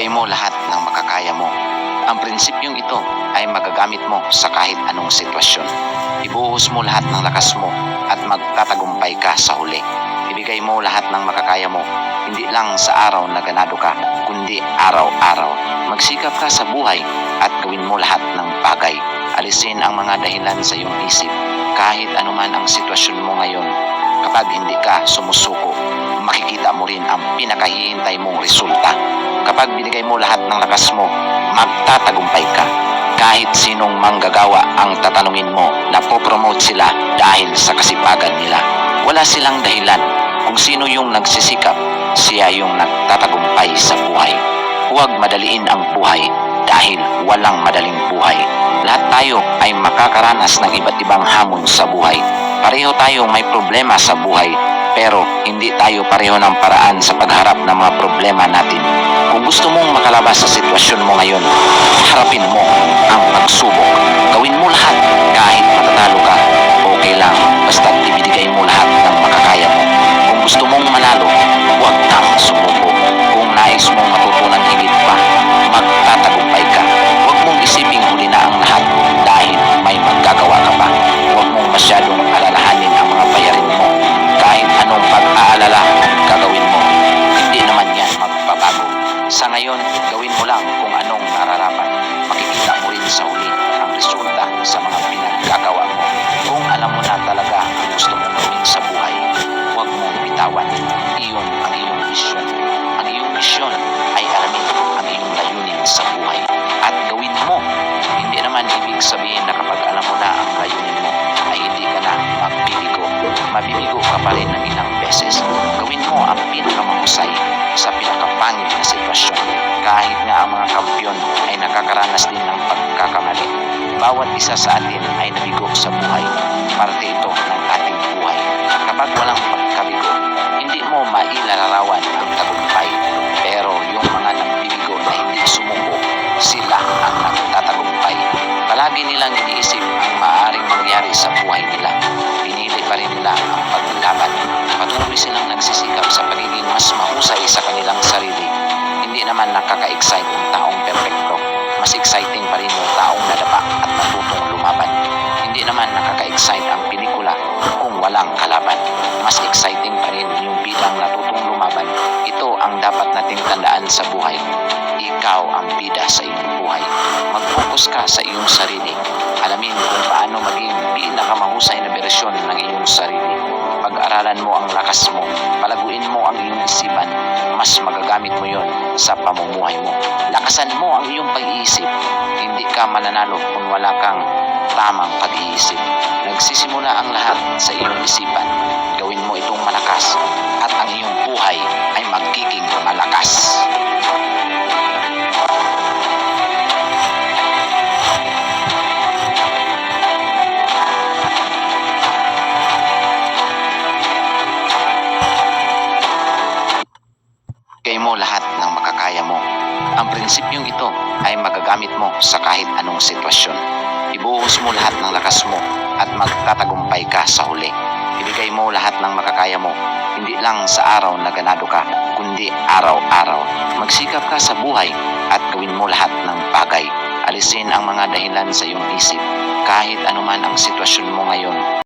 Ibigay mo lahat ng makakaya mo. Ang prinsipyong ito ay magagamit mo sa kahit anong sitwasyon. Ibuhos mo lahat ng lakas mo at magtatagumpay ka sa huli. Ibigay mo lahat ng makakaya mo, hindi lang sa araw na ganado ka, kundi araw-araw. Magsikap ka sa buhay at gawin mo lahat ng bagay. Alisin ang mga dahilan sa iyong isip. Kahit anuman ang sitwasyon mo ngayon, kapag hindi ka sumusuko, makikita mo rin ang pinakahihintay mong resulta. Kapag binigay mo lahat ng lakas mo, magtatagumpay ka. Kahit sinong manggagawa ang tatanungin mo, napopromote sila dahil sa kasipagan nila. Wala silang dahilan kung sino yung nagsisikap, siya yung nagtatagumpay sa buhay. Huwag madaliin ang buhay dahil walang madaling buhay. Lahat tayo ay makakaranas ng iba't ibang hamon sa buhay. Pareho tayong may problema sa buhay, pero hindi tayo pareho ng paraan sa pagharap ng mga problema natin. Makalabas sa sitwasyon mo ngayon, harapin mo ang pagsubok. Gawin mo lahat ibig sabihin na kapag alam mo na ang layunin mo, ay hindi ka na magbibigo. Mabibigo ka pa rin ng ilang beses. Gawin mo ang pinakamahusay sa pinakapangit na sitwasyon. Kahit nga ang mga kampiyon ay nakakaranas din ng pagkakamali. Bawat isa sa atin ay nabigo sa buhay. Parte ito ng ating buhay. Kapag walang Patuloy silang nagsisikap sa pagiging mas mahusay sa kanilang sarili. Hindi naman nakaka-excite ang taong perpekto. Mas exciting pa rin yung taong nadapa at natutong lumaban. Hindi naman nakaka-excite ang pelikula kung walang kalaban. Mas exciting pa rin yung bidang natutong lumaban. Ito ang dapat nating tandaan sa buhay. Ikaw ang bida sa iyong buhay. Mag-focus ka sa iyong sarili. Alamin kung paano maging pinakamahusay na bersyon ng iyong sarili. Pag-aralan mo ang lakas mo. Palaguin mo ang iyong isipan. Mas magagamit mo yon sa pamumuhay mo. Lakasan mo ang iyong pag-iisip. Hindi ka mananalo kung wala kang tamang pag-iisip. Nagsisimula ang lahat sa iyong isipan. Gawin mo itong malakas at ang iyong buhay ay magiging malakas. Ang prinsipyong ito ay magagamit mo sa kahit anong sitwasyon. Ibuhos mo lahat ng lakas mo at magtatagumpay ka sa huli. Ibigay mo lahat ng makakaya mo, hindi lang sa araw na ganado ka, kundi araw-araw. Magsikap ka sa buhay at gawin mo lahat ng bagay. Alisin ang mga dahilan sa iyong isip. Kahit anuman ang sitwasyon mo ngayon,